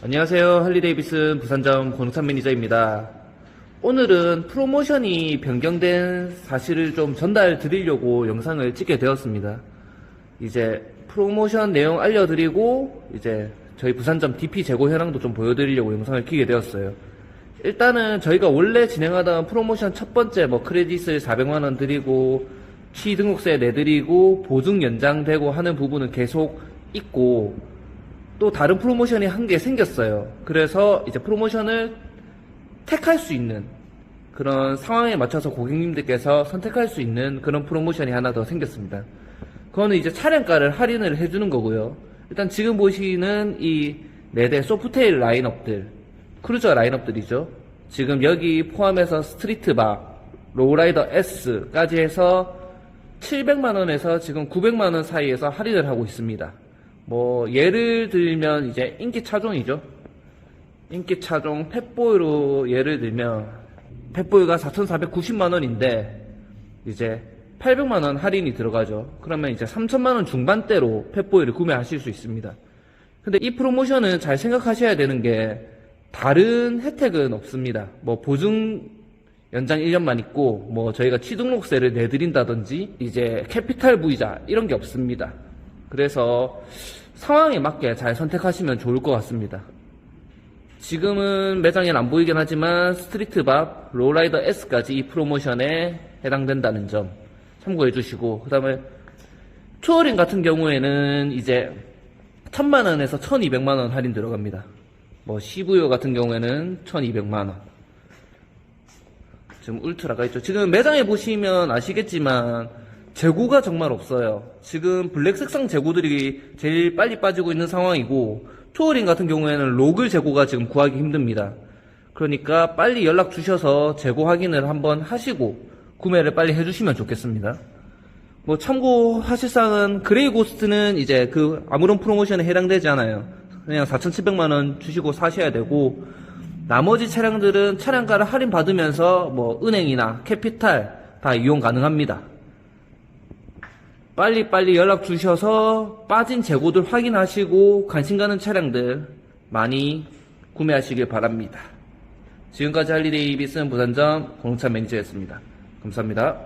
안녕하세요. 할리데이비슨 부산점 권우찬 매니저입니다. 오늘은 프로모션이 변경된 사실을 좀 전달 드리려고 영상을 찍게 되었습니다. 이제 프로모션 내용 알려드리고 이제 저희 부산점 DP 재고 현황도 좀 보여드리려고 영상을 키게 되었어요. 일단은 저희가 원래 진행하던 프로모션 첫 번째 뭐 크레딧을 400만원 드리고 키 등록세 내드리고 보증 연장되고 하는 부분은 계속 있고 또 다른 프로모션이 한 개 생겼어요. 그래서 이제 프로모션을 택할 수 있는 그런 상황에 맞춰서 고객님들께서 선택할 수 있는 그런 프로모션이 하나 더 생겼습니다. 그거는 이제 차량가를 할인을 해주는 거고요. 일단 지금 보시는 이 4대 소프테일 라인업들, 크루저 라인업들이죠. 지금 여기 포함해서 스트리트바, 로우라이더 S까지 해서 700만원에서 지금 900만원 사이에서 할인을 하고 있습니다. 뭐, 예를 들면 이제 인기 차종이죠. 인기 차종 펫보이로 예를 들면 펫보이가 4,490만 원인데 이제 800만 원 할인이 들어가죠. 그러면 이제 3천만 원 중반대로 펫보이를 구매하실 수 있습니다. 근데 이 프로모션은 잘 생각하셔야 되는 게 다른 혜택은 없습니다. 뭐 보증 연장 1년만 있고 뭐 저희가 취등록세를 내드린다든지 이제 캐피탈 부이자 이런 게 없습니다. 그래서 상황에 맞게 잘 선택하시면 좋을 것 같습니다. 지금은 매장엔 안 보이긴 하지만 스트리트밥, 로라이더 S까지 이 프로모션에 해당된다는 점 참고해 주시고 그 다음에 투어링 같은 경우에는 이제 1000만원에서 1200만원 할인 들어갑니다. 뭐 CVO 같은 경우에는 1200만원 지금 울트라가 있죠. 지금 매장에 보시면 아시겠지만 재고가 정말 없어요. 지금 블랙 색상 재고들이 제일 빨리 빠지고 있는 상황이고 투어링 같은 경우에는 로글 재고가 지금 구하기 힘듭니다. 그러니까 빨리 연락 주셔서 재고 확인을 한번 하시고 구매를 빨리 해주시면 좋겠습니다. 뭐 참고 하실 사항은 그레이 고스트는 이제 그 아무런 프로모션에 해당되지 않아요. 그냥 4,700만 원 주시고 사셔야 되고 나머지 차량들은 차량가를 할인 받으면서 뭐 은행이나 캐피탈 다 이용 가능합니다. 빨리빨리 연락 주셔서 빠진 재고들 확인하시고 관심 가는 차량들 많이 구매하시길 바랍니다. 지금까지 할리데이 비슨 부산점 공차 매니저였습니다. 감사합니다.